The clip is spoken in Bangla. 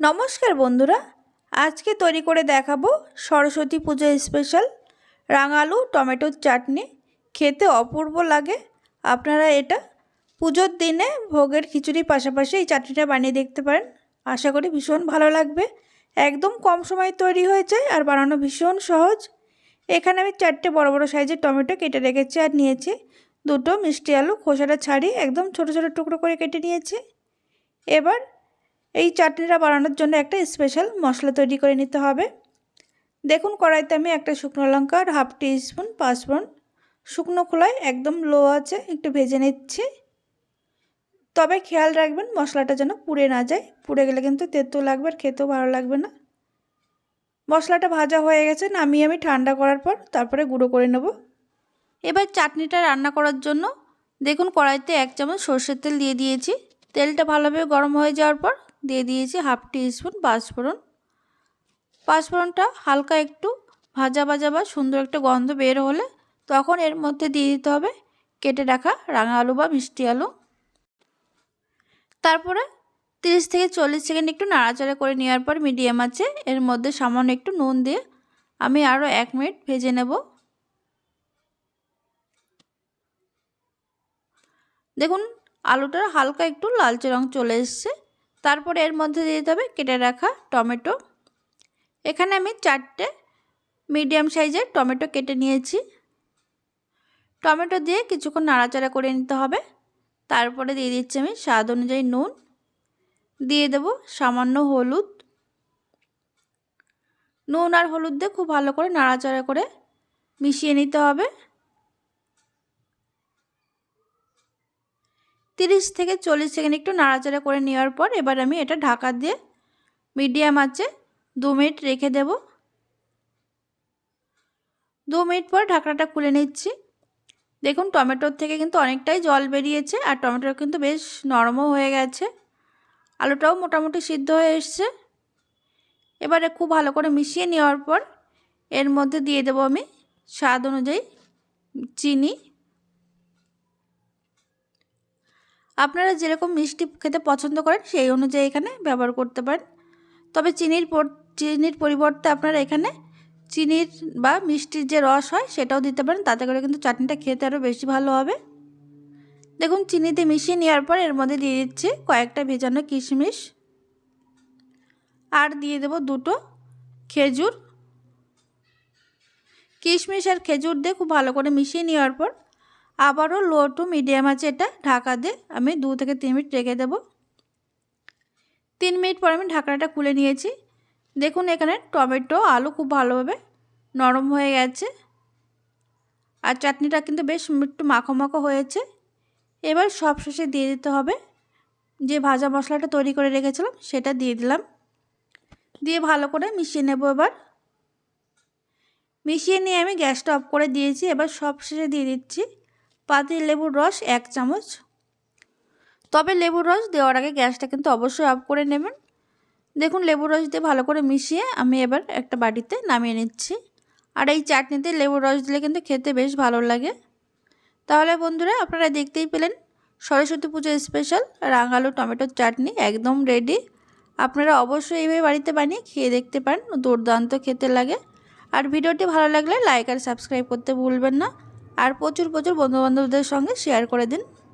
নমস্কার বন্ধুরা, আজকে তৈরি করে দেখাবো সরস্বতী পুজো স্পেশাল রাঙালু টমেটোর চাটনি। খেতে অপূর্ব লাগে। আপনারা এটা পুজোর দিনে ভোগের খিচুড়ির পাশাপাশি এই চাটনিটা বানিয়ে দেখতে পারেন। আশা করি ভীষণ ভালো লাগবে। একদম কম সময় তৈরি হয়ে যায় আর বানানো ভীষণ সহজ। এখানে আমি চারটে বড় বড় সাইজের টমেটো কেটে রেখেছি আর নিয়েছি দুটো মিষ্টি আলু খোসাটা ছাড়িয়ে একদম ছোট ছোট টুকরো করে কেটে নিয়েছি। এবার এই চাটনিটা বানানোর জন্য একটা স্পেশাল মশলা তৈরি করে নিতে হবে। দেখুন কড়াইতে আমি একটা শুকনো লঙ্কা আর হাফ টি স্পুন পাঁচফোড়ন। শুকনো খোলায় একদম লো আছে একটু ভেজে নিচ্ছি। তবে খেয়াল রাখবেন মশলাটা যেন পুড়ে না যায়। পুড়ে গেলে কিন্তু তেতো লাগবে আর খেতেও ভালো লাগবে না। মশলাটা ভাজা হয়ে গেছে, নামিয়ে আমি ঠান্ডা করার পর তারপরে গুঁড়ো করে নেব। এবার চাটনিটা রান্না করার জন্য দেখুন কড়াইতে এক চামচ সর্ষের তেল দিয়ে দিয়েছি। তেলটা ভালোভাবে গরম হয়ে যাওয়ার পর দিয়ে দিয়েছি হাফ স্পুন পাঁচফোড়ন। পাঁচফোড়নটা হালকা একটু ভাজা ভাজা বা সুন্দর একটা গন্ধ বের হলে তখন এর মধ্যে দিয়ে দিতে হবে কেটে রাখা রাঙা আলু বা মিষ্টি আলু। তারপরে তিরিশ থেকে চল্লিশ সেকেন্ড একটু নাড়াচাড়া করে নেওয়ার পর মিডিয়াম আছে এর মধ্যে সামান্য একটু নুন দিয়ে আমি আরও এক মিনিট ভেজে নেব। দেখুন আলুটার হালকা একটু লালচে রং চলে এসছে। তারপরে এর মধ্যে দিয়ে দিতে হবে কেটে রাখা টমেটো। এখানে আমি চারটে মিডিয়াম সাইজের টমেটো কেটে নিয়েছি। টমেটো দিয়ে কিছুক্ষণ নাড়াচাড়া করে নিতে হবে। তারপরে দিয়ে দিচ্ছি আমি স্বাদ অনুযায়ী নুন। দিয়ে দেব সামান্য হলুদ। নুন আর হলুদ দিয়ে খুব ভালো করে নাড়াচাড়া করে মিশিয়ে নিতে হবে। তিরিশ থেকে চল্লিশ সেকেন্ড একটু নাড়াচাড়া করে নেওয়ার পর এবার আমি এটা ঢাকা দিয়ে মিডিয়াম আছে দু মিনিট রেখে দেব। দু মিনিট পর ঢাকনাটা খুলে নিচ্ছি। দেখুন, টমেটোর থেকে কিন্তু অনেকটাই জল বেরিয়েছে আর টমেটো কিন্তু বেশ নরমও হয়ে গেছে। আলুটাও মোটামুটি সিদ্ধ হয়ে এসছে। এবারে খুব ভালো করে মিশিয়ে নেওয়ার পর এর মধ্যে দিয়ে দেবো আমি স্বাদ অনুযায়ী চিনি। আপনারা যেরকম মিষ্টি খেতে পছন্দ করেন, সেই অনুযায়ী এখানে ব্যবহার করতে পারেন। তবে চিনির চিনির পরিবর্তে আপনারা এখানে চিনির বা মিষ্টির যে রস হয়, সেটাও দিতে পারেন। তাতে করে কিন্তু চাটনিটা খেতে আরও বেশি ভালো হবে। দেখুন, চিনিতে মিশিয়ে নেওয়ার পর এর মধ্যে দিয়ে দিচ্ছি কয়েকটা ভেজানো কিশমিশ। আর দিয়ে দেব দুটো খেজুর। কিশমিশ আর খেজুর দিয়ে খুব ভালো করে মিশিয়ে নেওয়ার পর আবারও লো টু মিডিয়াম আছে এটা, ঢাকা দিয়ে আমি দু থেকে তিন মিনিট রেখে দেব। তিন মিনিট পর আমি ঢাকনাটা খুলে নিয়েছি। দেখুন এখানে টমেটো, আলু খুব ভালোভাবে নরম হয়ে গেছে। আর চাটনিটা কিন্তু বেশ একটু মাখো মাখো হয়েছে। এবার সব শেষে দিয়ে দিতে হবে যে ভাজা মশলাটা তৈরি করে রেখেছিলাম, সেটা দিয়ে দিলাম। দিয়ে ভালো করে মিশিয়ে নেব এবার। মিশিয়ে নিয়ে আমি গ্যাসটা অফ করে দিয়েছি, এবার সব শেষে দিয়ে দিচ্ছি পাতি লেবুর রস এক চামচ। তবে লেবুর রস দেওয়ার আগে গ্যাসটা কিন্তু অবশ্যই অফ করে নেবেন। দেখুন, লেবুর রস দিয়ে ভালো করে মিশিয়ে আমি এবার একটা বাটিতে নামিয়ে নিচ্ছি। আর এই চাটনিতে লেবুর রস দিলে কিন্তু খেতে বেশ ভালো লাগে। তাহলে বন্ধুরা, আপনারা দেখতেই পেলেন সরস্বতী পুজো স্পেশাল রাঙালু টমেটোর চাটনি একদম রেডি। আপনারা অবশ্যই এইভাবে বাড়িতে বানিয়ে খেয়ে দেখতে পারেন, দুর্দান্ত খেতে লাগে। আর ভিডিওটি ভালো লাগলে লাইক আর সাবস্ক্রাইব করতে ভুলবেন না। আর প্রচুর প্রচুর বন্ধুবান্ধবদের সঙ্গে শেয়ার করে দিন।